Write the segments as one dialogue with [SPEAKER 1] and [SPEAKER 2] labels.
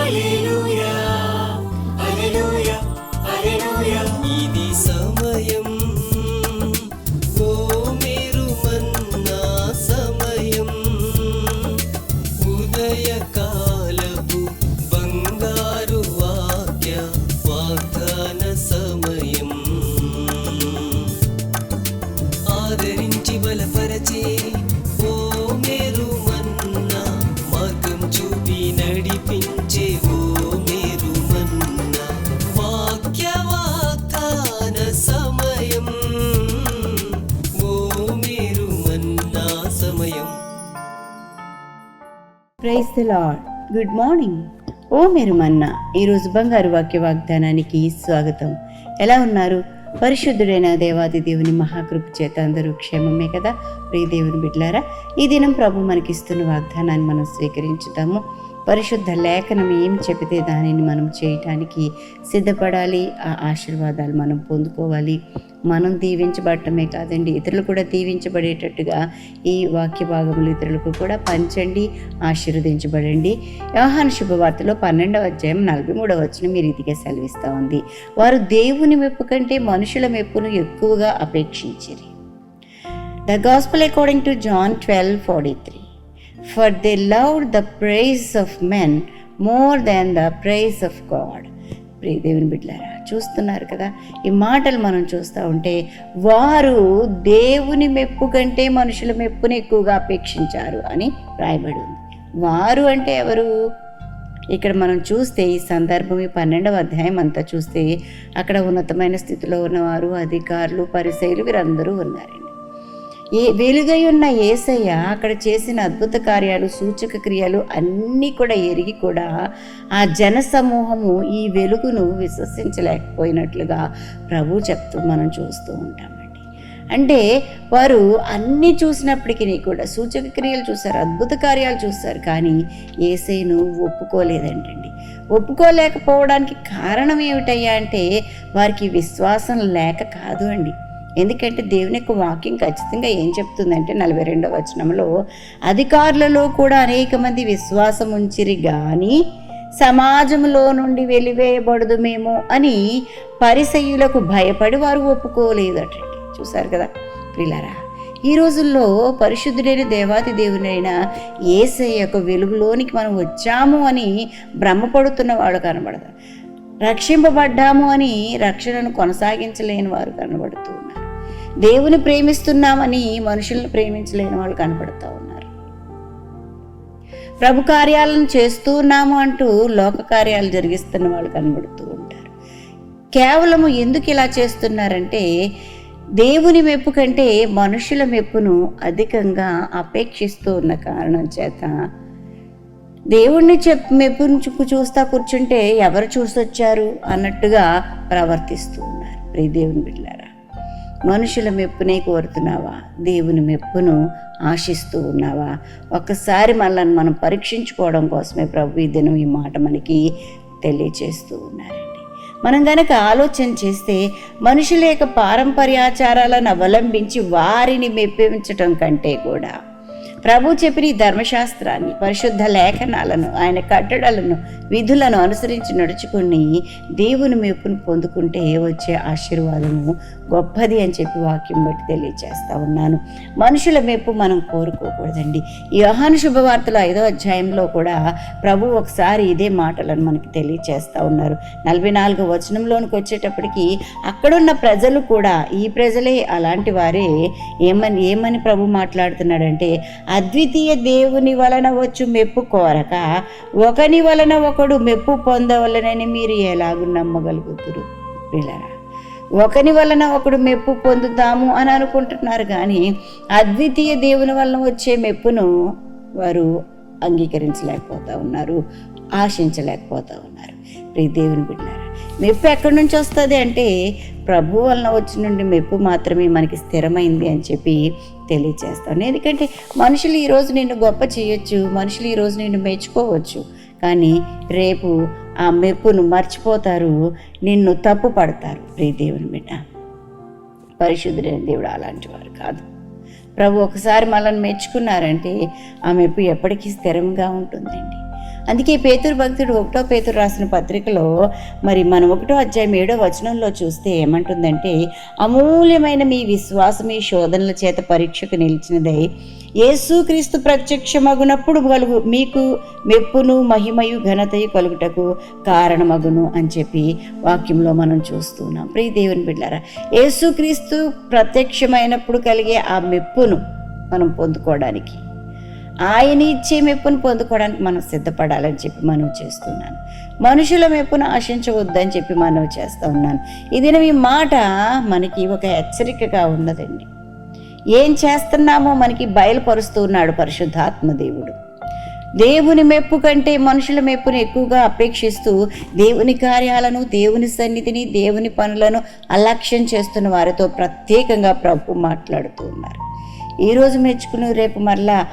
[SPEAKER 1] Aleluia.
[SPEAKER 2] Praise the Lord good morning. ఓ మీరు మన్న ఈరోజు బంగారు వాక్య వాగ్దానానికి స్వాగతం. ఎలా ఉన్నారు? పరిశుద్ధుడైన దేవాది దేవుని మహాకృప చేత అందరూ క్షేమమే కదా? ప్రియ దేవుని బిడ్లారా ఈ దినం ప్రభు మనకిస్తున్న వాగ్దానాన్ని మనం స్వీకరించుతాము పరిశుద్ధ లేఖనం ఏం చెబితే దానిని మనం చేయటానికి సిద్ధపడాలి. ఆ ఆశీర్వాదాలు మనం పొందుకోవాలి. మనం దీవించబడటమే కాదండి. ఇతరులు కూడా దీవించబడేటట్టుగా ఈ వాక్య భాగములు ఇతరులకు కూడా పంచండి ఆశీర్వదించబడండి. వ్యవహాన శుభవార్తలో పన్నెండవ అధ్యాయం నలభై మూడవ వచ్చిన మీరు ఇదిగా సెలవిస్తూ ఉంది. వారు దేవుని మెప్పు కంటే మనుషుల మెప్పును ఎక్కువగా అపేక్షించిరి. The gospel according to John twelve forty three for the love the praise of men more than the praise of God ప్రియ దేవుని బిడ్డారా చూస్తున్నారు కదా? ఈ మాటలు మనం చూస్తూ ఉంటే వారు దేవుని మెప్పు కంటే మనుషుల మెప్పుని ఎక్కువగా అపేక్షించారు అని రాయబడి ఉంది వారు అంటే ఎవరు? ఇక్కడ మనం చూస్తే ఈ సందర్భం ఈ పన్నెండవ అధ్యాయం అంతా చూస్తే అక్కడ ఉన్నతమైన స్థితిలో ఉన్నవారు అధికారులు పరిశైలు వీరందరూ ఉన్నారండి. ఏ వెలుగై ఉన్న ఏసయ్య అక్కడ చేసిన అద్భుత కార్యాలు సూచక క్రియలు అన్నీ కూడా ఎరిగి కూడా ఆ జన సమూహము ఈ వెలుగును విశ్వసించలేకపోయినట్లుగా ప్రభు చెప్తూ మనం చూస్తూ ఉంటామండి. అంటే వారు అన్నీ చూసినప్పటికీ కూడా సూచక క్రియలు చూశారు అద్భుత కార్యాలు చూస్తారు కానీ ఏసైను ఒప్పుకోలేదంటండి. ఒప్పుకోలేకపోవడానికి కారణం ఏమిటయ్యా అంటే వారికి విశ్వాసం లేక కాదు అండి. ఎందుకంటే దేవుని యొక్క వాక్యం ఖచ్చితంగా ఏం చెప్తుందంటే నలభై రెండవ వచనంలో అధికారులలో కూడా అనేక మంది విశ్వాసం ఉంచిరి కానీ సమాజంలో నుండి వెలివేయబడదు మేము అని పరిసయులకు భయపడి వారు ఒప్పుకోలేదట. చూశారు కదా ప్రిలరా ఈ రోజుల్లో పరిశుద్ధుడైన దేవాతి దేవుడైన ఏసై యొక్క వెలుగులోనికి మనం వచ్చాము అని భ్రమపడుతున్న వాళ్ళు కనబడతారు. రక్షింపబడ్డాము అని రక్షణను కొనసాగించలేని వారు కనబడుతూ ఉన్నారు. దేవుని ప్రేమిస్తున్నామని మనుషులను ప్రేమించలేని వాళ్ళు కనబడుతూ ఉన్నారు. ప్రభు కార్యాలను చేస్తూ ఉన్నాము అంటూ లోక కార్యాలు జరిగిస్తున్న వాళ్ళు కనబడుతూ ఉంటారు. కేవలము ఎందుకు ఇలా చేస్తున్నారంటే దేవుని మెప్పు కంటే మనుషుల మెప్పును అధికంగా అపేక్షిస్తూ ఉన్న కారణం చేత దేవుణ్ణి చెప్ మెప్పును చూస్తా కూర్చుంటే ఎవరు చూసొచ్చారు అన్నట్టుగా ప్రవర్తిస్తూ ఉన్నారు. ప్రియ దేవుని బిడ్డారు మనుషుల మెప్పునే కోరుతున్నావా? దేవుని మెప్పును ఆశిస్తూ ఉన్నావా? ఒక్కసారి మనల్ని మనం పరీక్షించుకోవడం కోసమే ప్రభు ఈ దినం ఈ మాట మనకి తెలియచేస్తూ ఉన్నారండి. మనం కనుక ఆలోచన చేస్తే మనుషుల యొక్క పారంపర్యాచారాలను అవలంబించి వారిని మెప్పించటం కంటే కూడా ప్రభు చెప్పిన ఈ ధర్మశాస్త్రాన్ని పరిశుద్ధ లేఖనాలను ఆయన కట్టడలను విధులను అనుసరించి నడుచుకుని దేవుని మెప్పును పొందుకుంటే వచ్చే ఆశీర్వాదము గొప్పది అని చెప్పి వాక్యం బట్టి తెలియజేస్తా ఉన్నాను. మనుషుల మెప్పు మనం కోరుకోకూడదండి. ఈ యోహాను శుభవార్తల ఐదో అధ్యాయంలో కూడా ప్రభు ఒకసారి ఇదే మాటలను మనకి తెలియచేస్తూ ఉన్నారు. నలభై నాలుగు వచనంలోనికి వచ్చేటప్పటికి అక్కడున్న ప్రజలు కూడా ఈ ప్రజలే అలాంటి వారే ఏమని ఏమని ప్రభు మాట్లాడుతున్నాడంటే అద్వితీయ దేవుని వలన వచ్చు మెప్పు కోరక ఒకని వలన ఒకడు మెప్పు పొందవలనని మీరు ఎలాగూ నమ్మగలుగుతురు? పిల్లరా ఒకని వలన ఒకడు మెప్పు పొందుతాము అని అనుకుంటున్నారు కానీ అద్వితీయ దేవుని వలన వచ్చే మెప్పును వారు అంగీకరించలేకపోతా ఉన్నారు ఆశించలేకపోతా ఉన్నారు. ప్రీ దేవుని బిడ్డారు మెప్పు ఎక్కడి నుంచి వస్తుంది అంటే ప్రభు వలన వచ్చి నుండి మెప్పు మాత్రమే మనకి స్థిరమైంది అని చెప్పి తెలియచేస్తాను ఎందుకంటే మనుషులు ఈరోజు నిన్ను గొప్ప చేయొచ్చు మనుషులు ఈరోజు నిన్ను మెచ్చుకోవచ్చు. కానీ రేపు ఆ మెప్పును మర్చిపోతారు నిన్ను తప్పు పడతారు. ప్రియ దేవుని బిడ్డ పరిశుద్ధుడైన దేవుడు అలాంటి వారు కాదు. ప్రభు ఒకసారి మనల్ని మెచ్చుకున్నారంటే ఆ మెప్పు ఎప్పటికీ స్థిరంగా ఉంటుందండి. అందుకే పేతురు భక్తుడు ఒకటో పేతురు రాసిన పత్రికలో మరి మనం ఒకటో అధ్యాయం ఏడో వచనంలో చూస్తే ఏమంటుందంటే అమూల్యమైన మీ విశ్వాసం ఈ శోధనల చేత పరీక్షకు నిలిచినదై. యేసుక్రీస్తు ప్రత్యక్షమగునప్పుడు కలుగు మీకు మెప్పును మహిమయు ఘనతయు కలుగుటకు కారణమగును అని చెప్పి వాక్యంలో మనం చూస్తున్నాం ప్రియ దేవుని బిడ్డారా యేసుక్రీస్తు ప్రత్యక్షమైనప్పుడు కలిగే ఆ మెప్పును మనం పొందుకోవడానికి ఆయన ఇచ్చే మెప్పును పొందుకోవడానికి మనం సిద్ధపడాలని చెప్పి మనవి చేస్తున్నాను. మనుషుల మెప్పును ఆశించవద్దని చెప్పి మనవి చేస్తూ ఉన్నాను. ఇది ఈ మాట మనకి ఒక హెచ్చరికగా ఉన్నదండి. ఏం చేస్తున్నామో మనకి బయలుపరుస్తూ ఉన్నాడు పరిశుద్ధాత్మ దేవుడు. దేవుని మెప్పు కంటే మనుషుల మెప్పును ఎక్కువగా అపేక్షిస్తూ దేవుని కార్యాలను దేవుని సన్నిధిని దేవుని పనులను అలక్ష్యం చేస్తున్న వారితో ప్రత్యేకంగా ప్రభు మాట్లాడుతూ ఉన్నారు. ఈరోజు మెచ్చుకుని రేపు మరలా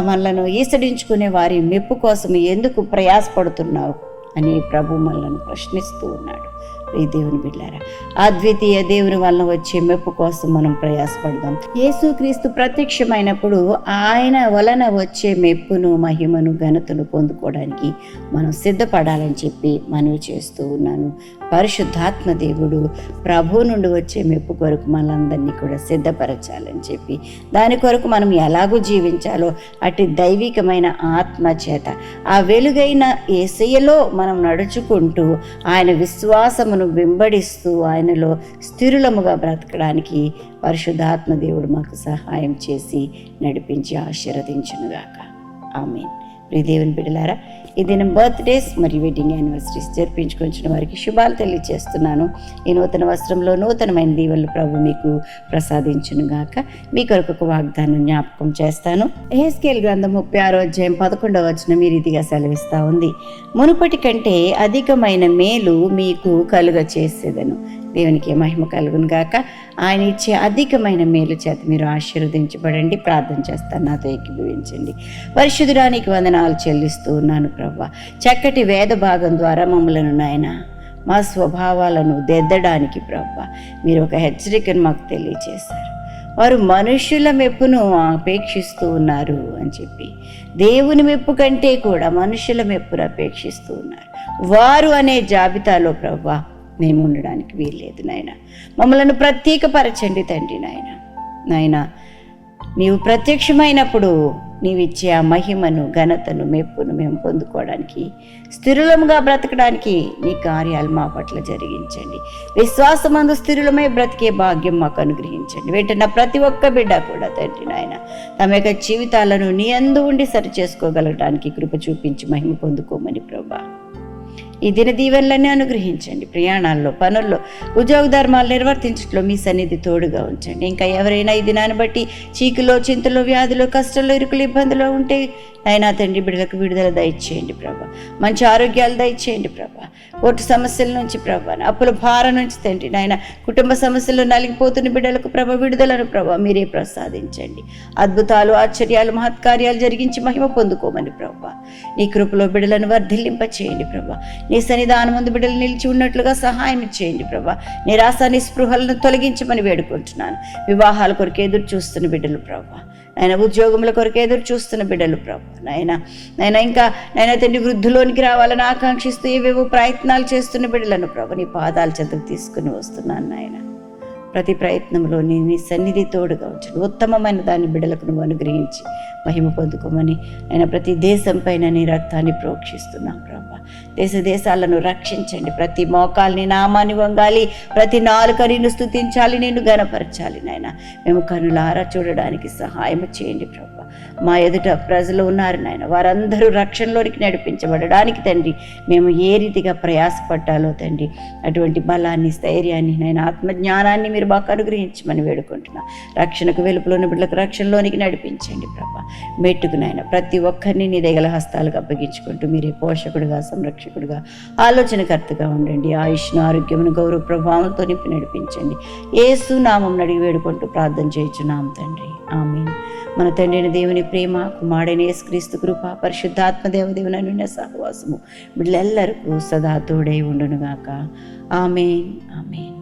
[SPEAKER 2] మనలను ఈసడించుకునే వారి మెప్పు కోసం ఎందుకు ప్రయాసపడుతున్నావు? అని ప్రభు మనలను ప్రశ్నిస్తూ ఉన్నాడు. ప్రియ దేవుని బిడ్డారా. అద్వితీయ దేవుని వలన వచ్చే మెప్పు కోసం మనం ప్రయాసపడదాం. యేసుక్రీస్తు ప్రత్యక్షమైనప్పుడు ఆయన వలన వచ్చే మెప్పును మహిమను ఘనతను పొందుకోవడానికి మనం సిద్ధపడాలని చెప్పి మనవి చేస్తూ ఉన్నాను. పరిశుద్ధాత్మ దేవుడు ప్రభు నుండి వచ్చే మెప్పు కొరకు మనందరినీ కూడా సిద్ధపరచాలని చెప్పి దాని కొరకు మనం ఎలాగూ జీవించాలో అటు దైవికమైన ఆత్మ చేత ఆ వెలుగైన ఏసయ్యలో మనం నడుచుకుంటూ ఆయన విశ్వాసమును వెంబడిస్తూ ఆయనలో స్థిరులముగా బ్రతకడానికి పరిశుద్ధాత్మ దేవుడు మాకు సహాయం చేసి నడిపించి ఆశీర్వదించునుగాక. ఆమెన్. దేవుని బిడలారా ఈ దినం బర్త్డేస్ మరియు వెడ్డింగ్ యానివర్సరీస్ జరిపించుకొంచిన వారికి శుభాలు తెలియజేస్తున్నాను ఈ నూతన వస్త్రంలో నూతనమైన దీవెనలు ప్రభు మీకు ప్రసాదించునుగాక మీ కొరకు ఒక వాగ్దానం జ్ఞాపకం చేస్తాను. ఏస్కేల్ గ్రంథం ముప్పై ఆరో అధ్యాయం పదకొండవ వచనం ఈ రీతిగా సెలవిస్తూ ఉంది. మునుపటి కంటే అధికమైన మేలు మీకు కలుగ చేసేదను దేవునికి మహిమ కలుగును గాక. ఆయన ఇచ్చే అధికమైన మేలు చేత మీరు ఆశీర్వదించబడండి. ప్రార్థన చేస్తాను. నాతో ఏకీభవించండి. పరిశుద్ధుడానికి వందనాలు చెల్లిస్తూ ఉన్నాను ప్రభా. చక్కటి వేద భాగం ద్వారా మమ్మలను నాయన మా స్వభావాలను దెద్దడానికి ప్రభా. మీరు ఒక హెచ్చరికను మాకు తెలియజేశారు వారు మనుషుల మెప్పును అపేక్షిస్తూ ఉన్నారు అని చెప్పి. దేవుని మెప్పు కంటే కూడా మనుషుల మెప్పును అపేక్షిస్తూ ఉన్నారు. వారు అనే జాబితాలో ప్రభా మేము ఉండడానికి వీల్లేదు నాయన. మమ్మలను ప్రత్యేకపరచండి తండ్రి నాయన. నాయన నీవు ప్రత్యక్షమైనప్పుడు నీవిచ్చే ఆ మహిమను ఘనతను మెప్పును మేము పొందుకోవడానికి స్థిరులముగా బ్రతకడానికి నీ కార్యాలు మా పట్ల జరిగించండి. విశ్వాసమందు స్థిరులమై బ్రతికే భాగ్యం మాకు అనుగ్రహించండి. వెంటనే ప్రతి ఒక్క బిడ్డ కూడా తండ్రి నాయన తమ యొక్క జీవితాలను నీ అందు ఉండి సరి చేసుకోగలగడానికి కృప చూపించి మహిమ పొందుకోమని ప్రభా. ఈ దిన దీవెనలన్నీ అనుగ్రహించండి. ప్రయాణాల్లో పనుల్లో ఉద్యోగ ధర్మాలు నిర్వర్తించట్లో మీ సన్నిధి తోడుగా ఉంచండి. ఇంకా ఎవరైనా ఈ దినాన్ని బట్టి చీకులో చింతలో వ్యాధులు కష్టంలో ఇరుకులు ఇబ్బందులు ఉంటే అయినా తండ్రి బిడ్డలకు విడుదల దయచేయండి ప్రభా. మంచి ఆరోగ్యాలు దయచేయండి ప్రభా. ఒట్టు సమస్యల నుంచి ప్రభా అప్పుల భారం నుంచి తండ్రి నాయన కుటుంబ సమస్యలు నలిగిపోతున్న బిడ్డలకు ప్రభ విడుదలను ప్రభా మీరే ప్రసాదించండి. అద్భుతాలు ఆశ్చర్యాలు మహత్కార్యాలు జరిగించి మహిమ పొందుకోమని ప్రభా. నీ కృపలో బిడ్డలను వర్ధిల్లింప చేయండి ప్రభా. నీ సన్నిధానం ముందు బిడ్డలు నిలిచి ఉన్నట్లుగా సహాయం చేయండి ప్రభా. నిరాశ నిస్పృహలను తొలగించమని వేడుకుంటున్నాను. వివాహాల కొరకు ఎదురు చూస్తున్న బిడ్డలు ప్రభా. ఆయన ఉద్యోగముల కొరకు ఎదురు చూస్తున్న బిడ్డలు ప్రభు. నాయన నాయన ఇంకా నాయన తండ్రి వృద్ధిలోనికి రావాలని ఆకాంక్షిస్తూ ఏవేవో ప్రయత్నాలు చేస్తున్న బిడ్డలను ప్రభు నీ పాదాల చెంతకు తీసుకుని వస్తున్నాను నాయన. ప్రతి ప్రయత్నంలో నీ సన్నిధి తోడుగా ఉంచండి. ఉత్తమమైన దాని బిడలకు నువ్వు అనుగ్రహించి మహిమ పొందుకోమని ఆయన ప్రతి దేశం పైన నీ రక్తాన్ని ప్రోక్షిస్తున్నాం ప్రభా. దేశ దేశాలను రక్షించండి. ప్రతి మోకాల్ని నామాన్ని వంగాలి. ప్రతి నాలుక నిన్ను స్థుతించాలి నేను గనపరచాలి నాయన. మేము కనులారా చూడడానికి సహాయం చేయండి ప్రభా. మా ఎదుట ప్రజలు ఉన్నారు నాయన. వారందరూ రక్షణలోనికి నడిపించబడడానికి తండ్రి మేము ఏ రీతిగా ప్రయాసపడ్డాలో తండ్రి అటువంటి బలాన్ని స్థైర్యాన్ని నేను ఆత్మజ్ఞానాన్ని మీరు మాకు అనుగ్రహించమని వేడుకుంటున్నా. రక్షణకు వెలుపులోని బిడ్డలకు రక్షణలోనికి నడిపించండి ప్రభా. మెట్టుకు నాయన ప్రతి ఒక్కరిని నీ దగ్గర హస్తాలకు అప్పగించుకుంటూ మీరే పోషకుడుగా సంరక్షకుడుగా ఆలోచనకర్తగా ఉండండి. ఆయుష్ను ఆరోగ్యమును గౌరవ ప్రభావంతో నింపి నడిపించండి. ఏసు నామం నడిగి వేడుకుంటూ ప్రార్థన చేయించున్నాం తండ్రి. ఆమె మన తండ్రిని దేవుని ప్రేమ కుమారుడైన యేసుక్రీస్తు కృప పరిశుద్ధాత్మ దేవదేవుని నిన్న సహవాసము బిడ్డలెల్లరికూ సదా తోడై ఉండునుగాక. Amen. Amen.